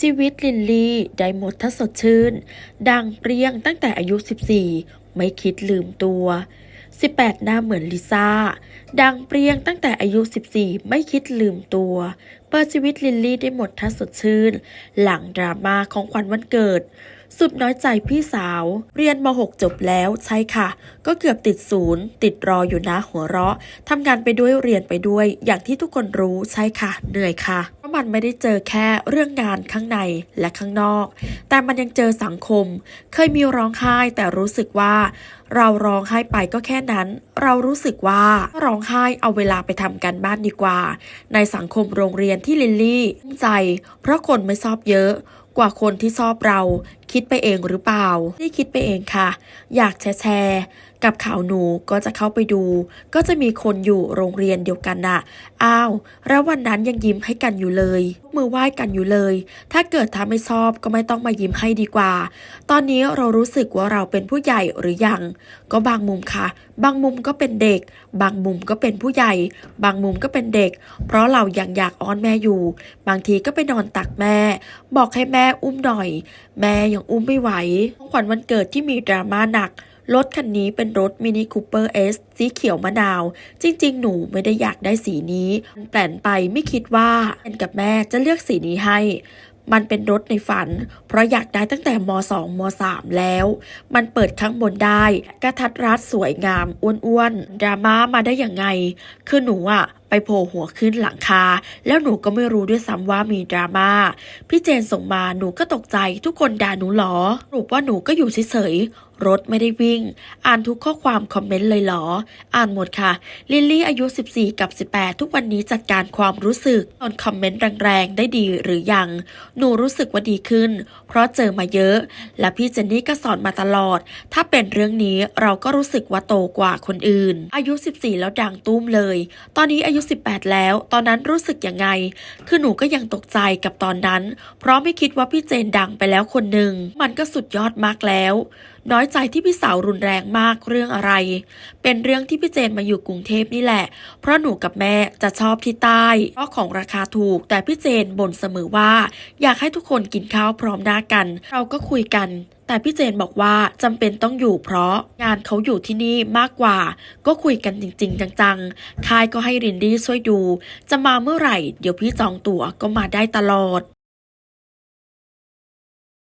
ชีวิตลินลี่ได้หมดถ้าสดชื่น ดังเปรี้ยงตั้งแต่อายุ 14 ไม่คิดลืมตัว 18 หน้าเหมือนลิซ่า ดังเปรี้ยงตั้งแต่อายุ 14 ไม่คิดลืมตัว เปิดชีวิตลินลี่ได้หมดถ้าสดชื่น หลังดราม่าของขวัญวันเกิด สุดน้อยใจพี่สาว เรียนม .6 จบแล้วใช่ค่ะ ก็เกือบติดศูนย์ ติดรออยู่นะหัวเราะทำงานไปด้วยเรียนไปด้วย อย่างที่ทุกคนรู้ใช่ค่ะ เหนื่อยค่ะ มันไม่ได้เจอแค่เรื่องงานข้างในและข้างนอก แต่มันยังเจอสังคม เคยมีร้องไห้แต่รู้สึกว่า เราร้องไห้ไปก็แค่นั้น เรารู้สึกว่าร้องไห้เอาเวลาไปทำการบ้านดีกว่า ในสังคมโรงเรียนที่ลิลลี่ตั้งใจ เพราะคนไม่ชอบเยอะกว่าคนที่ชอบเรา คิดไปเองหรือเปล่านี่คิดไปเองค่ะ อยากแชร์กับข่าวหนูก็จะเข้าไปดู ก็จะมีคนอยู่โรงเรียนเดียวกันน่ะ อ้าว แล้ววันนั้นยังยิ้มให้กันอยู่เลย มือไหว้กันอยู่เลย ถ้าเกิดทำไม่ชอบก็ไม่ต้องมายิ้มให้ดีกว่า ตอนนี้เรารู้สึกว่าเราเป็นผู้ใหญ่หรือยัง ก็บางมุมค่ะ บางมุมก็เป็นเด็ก บางมุมก็เป็นผู้ใหญ่ บางมุมก็เป็นเด็ก เพราะเรายังอยากอ้อนแม่อยู่ บางทีก็ไปนอนตักแม่ บอกให้แม่อุ้มหน่อย แม่ยังอุ้มไม่ไหวของขวัญวันเกิดที่มีดราม่าหนัก รถคันนี้เป็นรถมินิคูเปอร์เอสสีเขียวมะนาว จริง ๆ หนูไม่ได้อยากได้สีนี้แปลนไปไม่คิดว่าเป็นกับแม่จะเลือกสีนี้ให้ มันเป็นรถในฝัน เพราะอยากได้ตั้งแต่ม 2 ม 3 แล้ว มันเปิดข้างบนได้กระทัดรัดสวยงามอ้วนๆดราม่ามาได้อย่างไง คือหนูอะไปโผล่หัวขึ้นหลังคา แล้วหนูก็ไม่รู้ด้วยซ้ำว่ามีดราม่าพี่เจนส่งมาหนูก็ตกใจทุกคนด่าหนูหรอสรุปว่าหนูก็อยู่เฉย รถไม่ได้วิ่ง อ่านทุกข้อความคอมเมนต์เลยเหรอ อ่านหมดค่ะ ลิลลี่อายุ 14 กับ 18 ทุกวันนี้จัดการความรู้สึกตอนคอมเมนต์แรงๆ ได้ดีหรือยัง หนูรู้สึกว่าดีขึ้น เพราะเจอมาเยอะ และพี่เจนนี่ก็สอนมาตลอด ถ้าเป็นเรื่องนี้เราก็รู้สึกว่าโตกว่าคนอื่น อายุ 14 แล้วดังตุ้มเลย ตอนนี้อายุ 18 แล้ว ตอนนั้นรู้สึกยังไง คือหนูก็ยังตกใจกับตอนนั้น เพราะไม่คิดว่าพี่เจนดังไปแล้วคนหนึ่ง มันก็สุดยอดมากแล้ว น้อยใจที่พี่สาวรุนแรงมากเรื่องอะไร เป็นเรื่องที่พี่เจนมาอยู่กรุงเทพนี่แหละ เพราะหนูกับแม่จะชอบที่ใต้เพราะของราคาถูก แต่พี่เจนบ่นเสมอว่า อยากให้ทุกคนกินข้าวพร้อมหน้ากัน เราก็คุยกันแต่พี่เจนบอกว่าจำเป็นต้องอยู่เพราะงานเขาอยู่ที่นี่มากกว่า ก็คุยกันจริง ๆ จังๆ ค่ายก็ให้รินดี้ช่วยดู จะมาเมื่อไหร่ เดี๋ยวพี่จองตั๋วก็มาได้ตลอด